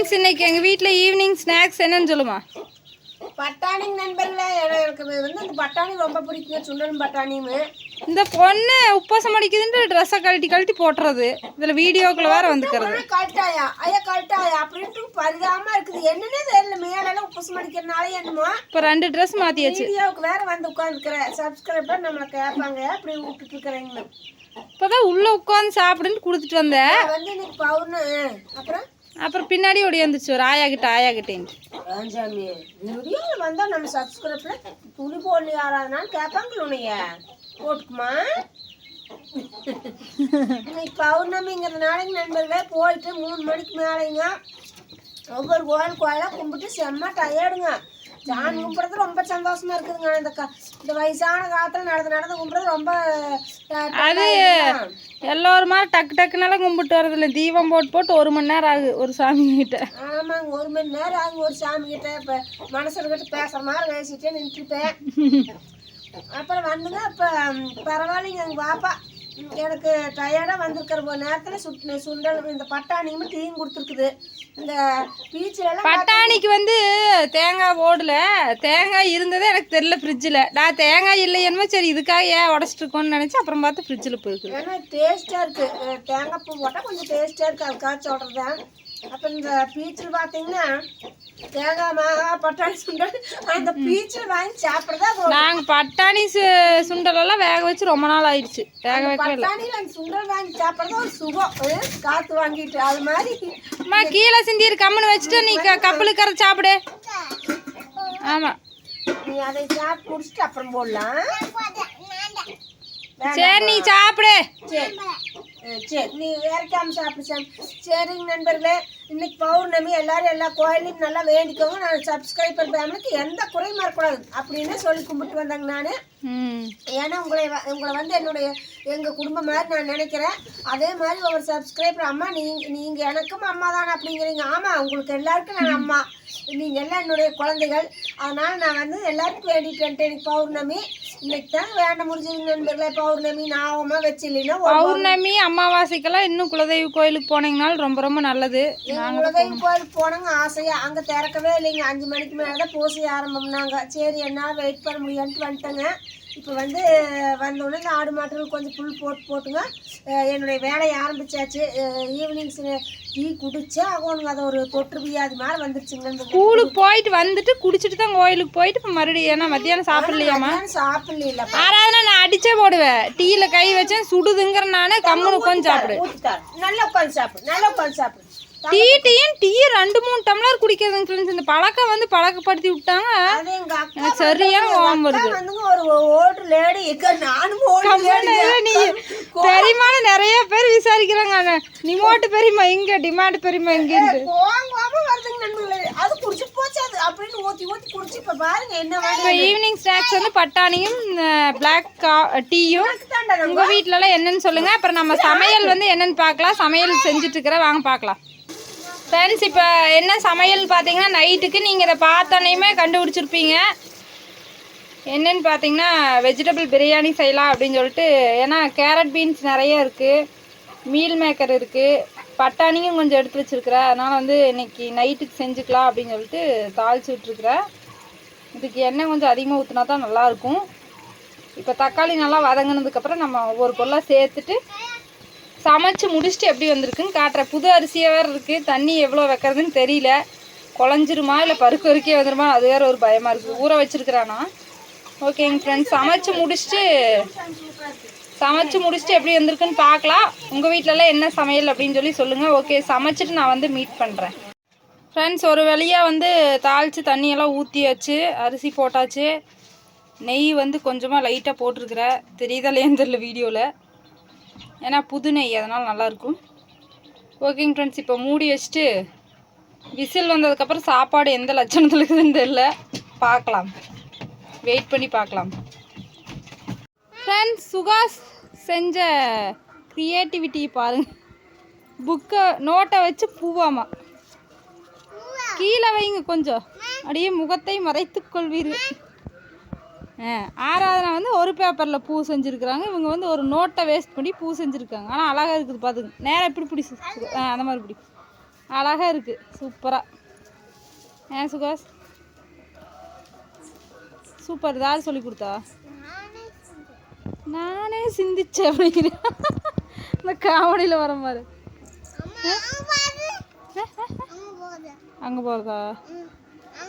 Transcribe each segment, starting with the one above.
Friends இன்னைக்கு எங்கள் வீட்டில் ஈவினிங் ஸ்நாக்ஸ் என்னன்னு சொல்லுமா? பட்டாணி நண்பர்களே எனக்கு வந்து இந்த பட்டாணி ரொம்ப பிடிக்குங்க சுண்டலும் பட்டாணியும். இந்த பொண்ணு உப்பசம் அடிக்குதுன்ட்டு ட்ரெஸ்ஸை கழட்டி கழட்டி போட்டுறது. இதில் வீடியோக்குள்ள வேற வந்துக்கிறது. கழட்டாயா? ஐயா கழட்டாயா? அப்படின்ட்டு பரிதாம இருக்குது. என்னன்னே தெரியல மேலெல்லாம் உப்புசம் அடிக்கிறனால என்னமோ. இப்போ ரெண்டு ட்ரெஸ் மாற்றியாச்சு வீடியோவுக்கு வேற வந்து உட்காந்துருக்கிறேன் சப்ஸ்கிரைபர் நம்மளை கேட்பாங்க. அப்படி விட்டுட்டு இருக்கிறேங்க இப்போ தான் உள்ளே உட்காந்து சாப்பிடுன்னு கொடுத்துட்டு வந்தேன். வந்து இன்னைக்கு பவுர்ண அப்புறம்? அப்புறம் பின்னாடி ஒடியாந்துச்சு ஒரு ஆயா கிட்ட ஆயா கிட்டேன்ட்டு. ராஜாமி வீடியோவில் வந்தால் நம்ம சப்ஸ்கிரைப்ல துணி போடல யாராதுனாலும் கேட்பாங்கள உன்னைய. போட்டுக்குமா? இன்னைக்கு பௌர்ணமிங்கிறதுனால நண்பர்களே போயிட்டு மூணு மணிக்கு மேலேங்க ஒவ்வொரு கோயில் கோயிலாக கும்பிட்டு செம்ம டயர்டுங்க சாமி கும்பிட்றது ரொம்ப சந்தோஷமா இருக்குதுங்க இந்த இந்த வயசான காலத்தில் நடந்து நடந்து கும்பிட்றது ரொம்ப அது எல்லோரும் டக்கு டக்குனால கும்பிட்டு வரதில்ல தீபம் போட்டு போட்டு ஒரு மணி நேரம் ஆகுது ஒரு சாமி கிட்ட ஆமாங்க ஒரு மணி நேரம் ஆகும் ஒரு சாமி கிட்ட இப்போ மனசுகிட்ட பேசுகிற மாதிரி பேசிட்டே நின்றுருப்பேன் அப்புறம் வந்துங்க இப்போ பரவாயில்லைங்க எங்கள் பாப்பா. எனக்கு டயர்டாக வந்திருக்கிற நேரத்தில் சுட் சுண்டல் இந்த பட்டாணியும் டீயும் கொடுத்துருக்குது. இந்த பீச்சிலலாம் பட்டாணிக்கு வந்து தேங்காய் ஓடல. தேங்காய் இருந்ததே எனக்கு தெரியல ஃப்ரிட்ஜில் நான் தேங்காய் இல்லை என்னமோ சரி இதுக்காக ஏன் உடச்சிட்டு இருக்கோன்னு நினச்சி அப்புறம் பார்த்து ஃப்ரிட்ஜில் போயிருக்கு. ஏன்னா டேஸ்ட்டாக இருக்குது தேங்காய் பூ போட்டால் கொஞ்சம் டேஸ்ட்டாக இருக்குது அதுக்காக சொல்கிறேன் அப்புறம் இந்த பீச்சில் பார்த்தீங்கன்னா தேங்காய் மாங்கா பட்டாணி சுண்டல் அந்த பீச்சில் வாங்கி சாப்பிட்றது நாங்கள் பட்டாணி சு சுண்டலெல்லாம் வேக வச்சு ரொம்ப நாள் ஆயிடுச்சு. வேக இல்லை. பட்டாணியில் அந்த சுண்டல் வாங்கி சாப்பிட்றது ஒரு சுகம். காற்று வாங்கிட்டு அது மாதிரி. அம்மா கீழே சிந்திரு கம்முன்னு வச்சுட்டு நீ க கப்பலுக்கு கரை சாப்பிடு. ஆமாம் நீ அதை சாப்பிட்டு குடிச்சிட்டு அப்புறம் போடலாம். சரி நீ சாப்பிடு. சரி. நீ இறக்காம சாப்பிடு சரிங்க நண்பர்களே இன்னைக்கு பௌர்ணமி எல்லாரும் எல்லா கோயிலையும் நல்லா வேண்டிக்கோங்க. நான் சப்ஸ்கிரைபர் ஃபேமிலிக்கு எந்த குறையும் வரக்கூடாது அப்படின்னு சொல்லி கும்பிட்டு வந்தேங்க நான். ஏன்னா உங்களை உங்களை வந்து என்னுடைய எங்கள் குடும்பம் மாதிரி நான் நினைக்கிறேன். அதே மாதிரி ஒரு சப்ஸ்கிரைபர் அம்மா நீங்கள் நீங்கள் எனக்கும் அம்மா தானே அப்படிங்கிறீங்க. ஆமாம் உங்களுக்கு எல்லாருக்கும் நான் அம்மா. நீங்கள் எல்லாம் என்னுடைய குழந்தைகள். அதனால் நான் வந்து எல்லாருக்கும் வேண்டிட்டு வந்துட்டேன். இன்னைக்கு பௌர்ணமி இன்னைக்கு தான் வேண்ட முடிஞ்சதுங்க நண்பர்களே. பௌர்ணமி நாவமா வச்சு இல்லைன்னா பௌர்ணமி அமாவாசைக்கெல்லாம் இன்னும் குலதெய்வ கோயிலுக்கு போனீங்கனாலும் ரொம்ப ரொம்ப நல்லது. குலதெய்வ கோயிலுக்கு போனோங்க ஆசையாக அங்கே திறக்கவே இல்லைங்க. அஞ்சு மணிக்கு மேலே தான் பூசை ஆரம்பம்னாங்க. சரி என்னால் வெயிட் பண்ண முடியாதுன்ட்டு வந்துட்டேங்க. இப்போ வந்து வந்தோடனே இந்த ஆடு மாட்டுகள் கொஞ்சம் புல் போட்டு போட்டுங்க. என்னுடைய வேலையை ஆரம்பிச்சாச்சு. ஈவினிங் டீ குடிச்சா ஆகணுங்க. அது ஒரு தொற்று வியாதி மாதிரி வந்துருச்சுங்க. ஸ்கூலுக்கு போயிட்டு வந்துட்டு குடிச்சிட்டு தான் கோயிலுக்கு போயிட்டு இப்போ மறுபடியும் ஏன்னா மத்தியானம் சாப்பிடலையாமா சாப்பிடல ஆறாவது நான் அடிச்சே போடுவேன். டீல கை வச்சேன் சுடுதுங்கிற நானே கம்முன்னு உட்காந்து சாப்பிடு. நல்லா உட்காந்து சாப்பிடு. நல்லா உட்காந்து சாப்பிடு. டீ டீயும் டீ ரெண்டு மூணு டம்ளர் குடிக்கிறதுங்க ஃப்ரெண்ட்ஸ் இந்த பழக்கம் வந்து பழக்கப்படுத்தி விட்டாங்க. எனக்கு சரியான கோவம் வருது. நீ பெரியமான நிறைய பேர் விசாரிக்கிறாங்க நிமோட்டு பெரியமா இங்க டிமாண்ட் பெரியமா வாங்கி ஈவினிங் ஸ்நாக்ஸ் வந்து பட்டாணியும் பிளாக் கா டீயும் தாண்டா உங்க வீட்லலாம் என்னன்னு சொல்லுங்க. அப்புறம் நம்ம சமையல் வந்து என்னன்னு பார்க்கலாம். சமையல் செஞ்சுட்டு இருக்கிற வாங்க பார்க்கலாம். ஃப்ரெண்ட்ஸ் இப்போ என்ன சமையல் பார்த்தீங்கன்னா நைட்டுக்கு நீங்கள் இதை பார்த்தோன்னையுமே கண்டுபிடிச்சிருப்பீங்க. என்னென்னு பார்த்தீங்கன்னா வெஜிடபிள் பிரியாணி செய்யலாம் அப்படின்னு சொல்லிட்டு ஏன்னா கேரட் பீன்ஸ் நிறைய இருக்குது மீல் மேக்கர் இருக்குது பட்டாணியும் கொஞ்சம் எடுத்து வச்சுருக்கிறேன் அதனால் வந்து இன்றைக்கி நைட்டுக்கு செஞ்சுக்கலாம் அப்படின்னு சொல்லிட்டு தாளிச்சு விட்ருக்குறேன் இதுக்கு எண்ணெய் கொஞ்சம் அதிகமாக ஊற்றினா தான் நல்லாயிருக்கும் இப்போ தக்காளி நல்லா வதங்கினதுக்கப்புறம் நம்ம ஒவ்வொரு பொருளாக சேர்த்துட்டு சமைச்சு முடிச்சுட்டு எப்படி வந்திருக்குன்னு காட்டுறேன். புது அரிசியாக வேறு இருக்குது தண்ணி எவ்வளோ வைக்கிறதுன்னு தெரியல. குழஞ்சிருமா இல்லை பருக்கு வரைக்கே வந்துருமா? அது வேறு ஒரு பயமாக இருக்குது ஊற வச்சிருக்கிறானா? ஓகேங்க ஃப்ரெண்ட்ஸ் சமைச்சு முடிச்சுட்டு சமைச்சு முடிச்சுட்டு எப்படி வந்திருக்குன்னு பார்க்கலாம். உங்கள் வீட்டிலலாம் என்ன சமையல் அப்படின்னு சொல்லி சொல்லுங்கள் ஓகே சமைச்சிட்டு நான் வந்து மீட் பண்ணுறேன் ஃப்ரெண்ட்ஸ் ஒரு வழியாக வந்து தாளித்து தண்ணியெல்லாம் ஊற்றியாச்சு அரிசி போட்டாச்சு. நெய் வந்து கொஞ்சமாக லைட்டாக போட்டிருக்கிறேன் தெரியுதா இல்லையான்னு தெரியல வீடியோவில் ஏன்னா புது நெய் அதனால் நல்லாயிருக்கும். ஓகேங்க ஃப்ரெண்ட்ஸ் இப்போ மூடி வச்சுட்டு விசில் வந்ததுக்கப்புறம் சாப்பாடு எந்த லட்சணத்தில் இருக்குதுன்னு தெரியல. பார்க்கலாம். வெயிட் பண்ணி பார்க்கலாம். ஃப்ரெண்ட்ஸ் சுகாஸ் செஞ்ச க்ரியேட்டிவிட்டி பாருங்க. புக்கை நோட்டை வச்சு பூவாமா? கீழே வைங்க கொஞ்சம். அப்படியே முகத்தை மறைத்துக் கொள்வீர்கள் ஆராதனா வந்து ஒரு பேப்பரில் பூ செஞ்சுருக்குறாங்க. இவங்க வந்து ஒரு நோட்டை வேஸ்ட் பண்ணி பூ செஞ்சுருக்காங்க. ஆனால் அழகாக இருக்குது பார்த்துங்க நேராக இப்படி பிடி ஆ அந்த மாதிரி பிடி. அழகாக இருக்குது சூப்பராக ஏன் சுகாஸ் சூப்பர். யார் சொல்லி கொடுத்தா? நானே சிந்திச்சேன் அப்படிங்கிறேன் இந்த காமெடியில் வர மாதிரி. அங்கே போகிறதா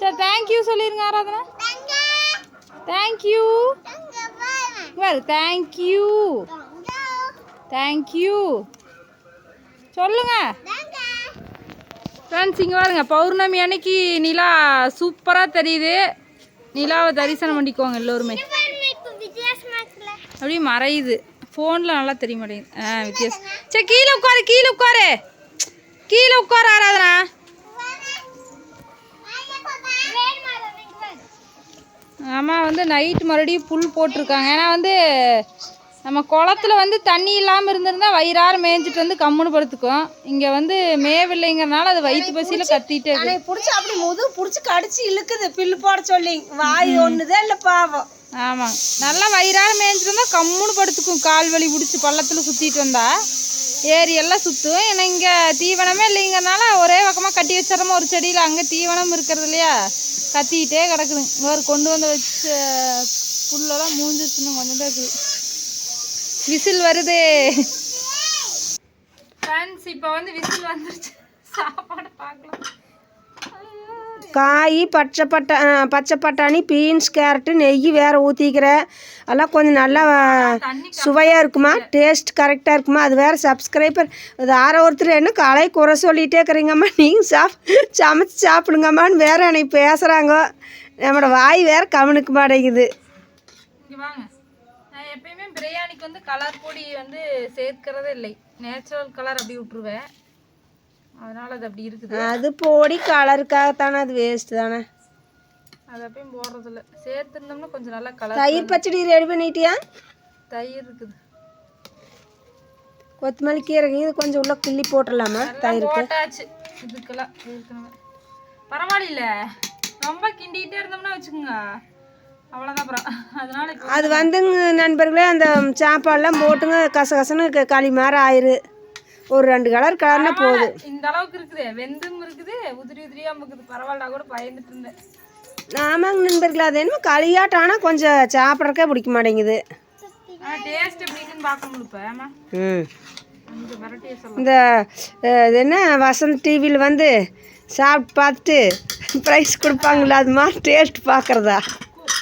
சரி தேங்க்யூ சொல்லிடுங்க ஆராதனா. தேங்க்யூ பாரு தேங்க்யூ தேங்க்யூ சொல்லுங்க. ஃப்ரெண்ட்ஸ் இங்கே பாருங்க பௌர்ணமி அன்னைக்கு நிலா சூப்பராக தெரியுது. நிலாவை தரிசனம் பண்ணிக்கோங்க எல்லோருமே. அப்படியே மறையுது. ஃபோனில் நல்லா தெரிய மாட்டேங்குது. ஆ வித்தியாசம். சரி கீழே உட்காரு கீழே உட்காரு. கீழே உட்காரு ஆராதனா. அம்மா வந்து நைட் மறுபடியும் புல் போட்டிருக்காங்க. ஏன்னா வந்து நம்ம குளத்துல வந்து தண்ணி இல்லாமல் இருந்திருந்தா வயிறார மேய்ஞ்சிட்டு வந்து கம்முன்னு படுத்துக்கும். இங்கே வந்து மேவில்லைங்கிறனால அது வயிற்று பசியில் கத்திட்டே இருக்கு. பிடிச்சி அப்படி முது பிடிச்சி கடிச்சு இழுக்குது பில்லு போட சொல்லி. வாய் ஒண்ணுதான் இல்லை பாவம். ஆமாங்க நல்லா வயிறார மேய்ஞ்சிட்டு வந்தால் கம்முன்னு படுத்துக்கும். கால் வலி பிடிச்சி பள்ளத்தில் சுற்றிட்டு வந்தா. ஏரி எல்லாம் சுற்றும் ஏன்னா இங்கே தீவனமே இல்லைங்கிறனால ஒரே பக்கமாக கட்டி வச்சிடறோமா ஒரு செடியில். அங்கே தீவனம் இருக்கிறது இல்லையா? கத்திக்கிட்டே கிடக்குது. ஒரு கொண்டு வந்து வச்ச புல்லெல்லாம் மூஞ்சிச்சுன்னு கொஞ்சம் தான் இருக்குது. விசில் வருது. ஃப்ரெண்ட்ஸ் இப்போ வந்து விசில் வந்துருச்சு. சாப்பாடு பார்க்கலாம். காய் பச்சை பட்டா பச்சை பட்டாணி பீன்ஸ் கேரட்டு நெய் வேற ஊற்றிக்கிற எல்லாம் கொஞ்சம் நல்லா சுவையாக இருக்குமா? டேஸ்ட் கரெக்டாக இருக்குமா? அது வேறு சப்ஸ்கிரைபர் அது ஆற ஒருத்தர் என்ன காலை குறை சொல்லிகிட்டே இருக்கிறீங்கம்மா. நீங்கள் சாப் சமைச்சு சாப்பிடுங்கம்மான்னு வேற எனக்கு பேசுகிறாங்க நம்மளோட வாய் வேற கவனிக்க மாட்டேங்குது. எப்பயுமே பிரியாணிக்கு வந்து கலர் பொடி வந்து சேர்க்கிறதே இல்லை. நேச்சுரல் கலர் அப்படி விட்டுருவேன். அதனால அது அப்படி இருக்குது. அது பொடி கலருக்காகத்தானே அது வேஸ்ட் தானே? அது அப்பயும் போடுறது இல்லை சேர்த்துருந்தோம்னா கொஞ்சம் நல்லா கலர் தயிர் பச்சடி ரெடி பண்ணிட்டியா? தயிர் இருக்குது. கொத்தமல்லி கீரை இது கொஞ்சம் உள்ள கிள்ளி போட்டுடலாமா எல்லாம் போட்டாச்சு. இதுக்கெல்லாம் பரவாயில்ல ரொம்ப கிண்டிகிட்டே இருந்தோம்னா வச்சுக்கோங்க. அவ்வளோதான் அப்புறம் அதனால இப்போ அது வந்துங்க நண்பர்களே அந்த சாப்பாடெல்லாம் போட்டுங்க கசகசன்னு களி மாதிரி ஆயிரு. ஒரு ரெண்டு கலர் கலர்னா போகுது இந்த அளவுக்கு இருக்குது. வெந்தும் இருக்குது உதிரி உதிரியாக இருக்குது. பரவாயில்ல கூட பயந்துட்டு இருந்தேன். ஆமாங்க நண்பர்களே அது என்னமோ களியாட்டம். ஆனால் கொஞ்சம் சாப்பிட்றக்கே பிடிக்க மாட்டேங்குது. டேஸ்ட் எப்படி இருக்குன்னு பார்க்கணும் இப்போ. ஆமா ம். கொஞ்சம் வெரைட்டியாக சொல்லலாம். இந்த இது என்ன? வசந்த் டிவியில் வந்து சாப்பிட்டு பார்த்துட்டு ப்ரைஸ் கொடுப்பாங்களா அது மாதிரி டேஸ்ட் பார்க்குறதா?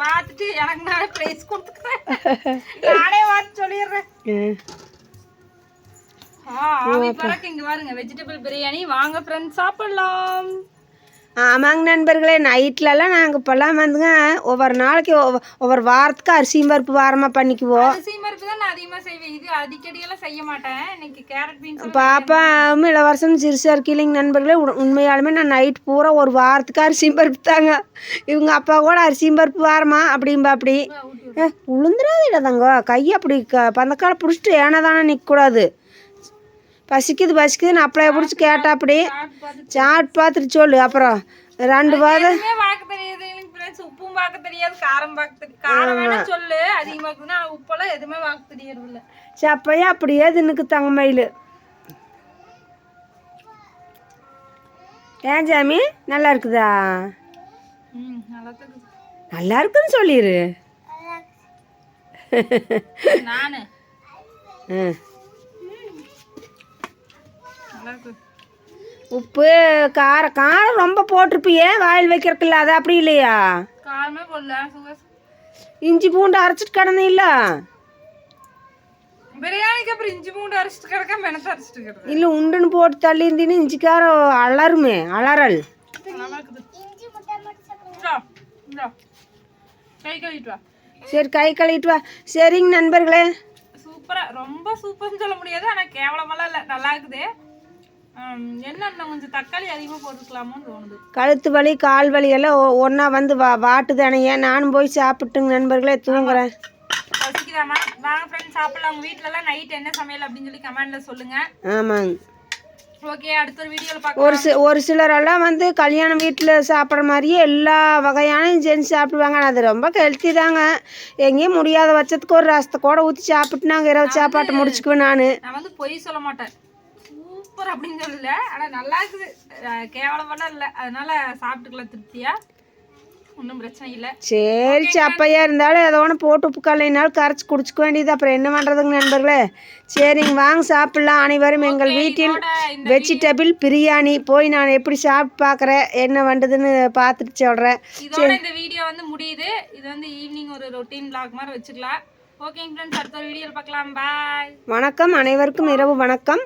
பார்த்துட்டு எனக்கு நானே ப்ரைஸ் கொடுத்துக்கிறேன். நானே பார்த்து சொல்லிடுறேன். ஆவி பறக்க இங்க பாருங்க. வெஜிடபிள் பிரியாணி வாங்க ஃப்ரெண்ட்ஸ் சாப்பிடலாம். ஆமாங்க நண்பர்களே நைட்லலாம் நாங்கள் இப்போல்லாம் வந்துங்க ஒவ்வொரு நாளைக்கு ஒவ்வொ- ஒவ்வொரு வாரத்துக்கு அரிசியும் பருப்பு வாரமாக பண்ணிக்குவோம். அரிசி பருப்பு தான் நான் அதிகமாக செய்வேன். இது அடிக்கடி எல்லாம் செய்ய மாட்டேன். இன்னைக்கு கேரட் பீன்ஸ் பாப்பாவும் இளவரசன் சிறுசாக இருக்கீங்க நண்பர்களே. உண்- உண்மையாலுமே நான் நைட் பூரா ஒரு வாரத்துக்கு அரிசியும் பருப்பு தாங்க. இவங்க அப்பா கூட அரிசியும் பருப்பு வாரமா அப்படிம்பா அப்படி. ஏ உளுந்துராது இல்லைதாங்க கை அப்படி க பந்தக்கால பிடிச்சிட்டு ஏனா தானே நிற்கக்கூடாது பசிக்குது பசிக்குதுன்னு அப்படியே பிடிச்சி கேட்டா அப்படி. சாட் பார்த்துட்டு சொல்லு அப்புறம் ரெண்டு வாரம் உப்பும் பார்க்க தெரியாது காரம் பார்க்க தெரியாது. காரம் வேணா சொல்லு அதிகமாக உப்பெல்லாம் எதுவுமே பார்க்க தெரியறது இல்ல சப்பையா அப்படியே தின்னுக்கு தங்க மயில். ஏன் சாமி நல்லா இருக்குதா? ம் நல்லா இருக்குன்னு சொல்லிடு நானு? ம் உப்பு காரம் காரம் ரொம்ப போட்டிருப்பியே வாயில் வைக்கிறதுல அது அப்படி இல்லையா? இஞ்சி பூண்டு அரைச்சிட்டு கிடந்தே இல்ல பிரியாணிக்கு அப்புறம் இஞ்சி பூண்டு அரைச்சிட்டு கிடக்க மெனத்தை அரைச்சிட்டு இல்லை உண்டுன்னு போட்டு தள்ளி இருந்தீன்னு இஞ்சி காரம் அலருமே அலறல் சரி கை கழுவிட்டு வா. சரிங்க நண்பர்களே. சூப்பரா ரொம்ப சூப்பர்னு சொல்ல முடியாது ஆனா கேவலமெல்லாம் இல்லை. நல்லா இருக்குது. என்ன இன்னும் கொஞ்சம் தக்காளி அதிகமா போட்டுக்கலாமோன்னு தோணுது. கழுத்து வலி கால் வலி எல்லாம் ஒன்றா வந்து வா வாட்டுதானையே நானும் போய் சாப்பிட்டுங்க நண்பர்களே தூங்குறேன். பசிக்குதாம்மா வாங்க ஃப்ரெண்ட்ஸ் சாப்பிடலாம். எல்லாம் நைட் என்ன சமையல் அப்படின்னு சொல்லி கமெண்ட்ல சொல்லுங்க. ஆமாங்க. ஓகே அடுத்த ஒரு சி ஒரு சிலரெல்லாம் வந்து கல்யாண வீட்டில் சாப்பிட்ற மாதிரியே எல்லா வகையான செஞ்சு சாப்பிடுவாங்க. ஆனா அது ரொம்ப ஹெல்த்தி தாங்க. எங்கேயும் முடியாத பட்சத்துக்கு ஒரு ரசத்தை கூட ஊற்றி சாப்பிட்டு நாங்கள் இரவு சாப்பாட்டை முடிச்சுக்குவேன் நான். நான் வந்து பொய் சொல்ல மாட்டேன். சூப்பரா அப்படின்னு சொல்லல ஆனா நல்லா இருக்குது. கேவலமெல்லாம் இல்லை. அதனால சாப்பிட்டுக்கலாம் திருப்தியா? ஒன்றும் பிரச்சனை இல்லை. சரி சப்பையா இருந்தாலும் ஏதோ ஒன்று போட்டு உப்பு கல்லைனாலும் கரைச்சி குடிச்சுக்க வேண்டியது. அப்புறம் என்ன பண்ணுறதுங்க நண்பர்களே? சரிங்க வாங்க சாப்பிட்லாம். அனைவரும் எங்கள் வீட்டில் வெஜிடபிள் பிரியாணி. போய் நான் எப்படி சாப்பிட்டு பார்க்குறேன் என்ன வந்ததுன்னு பார்த்துட்டு சொல்கிறேன் இதோட இந்த வீடியோ வந்து முடியுது. இது வந்து ஈவினிங் ஒரு ரொட்டீன் vlog மாதிரி வச்சுக்கலாம். ஓகேங்க ஃப்ரெண்ட்ஸ் அடுத்த வீடியோவில் பார்க்கலாம். பாய் வணக்கம். அனைவருக்கும் இரவு வணக்கம்.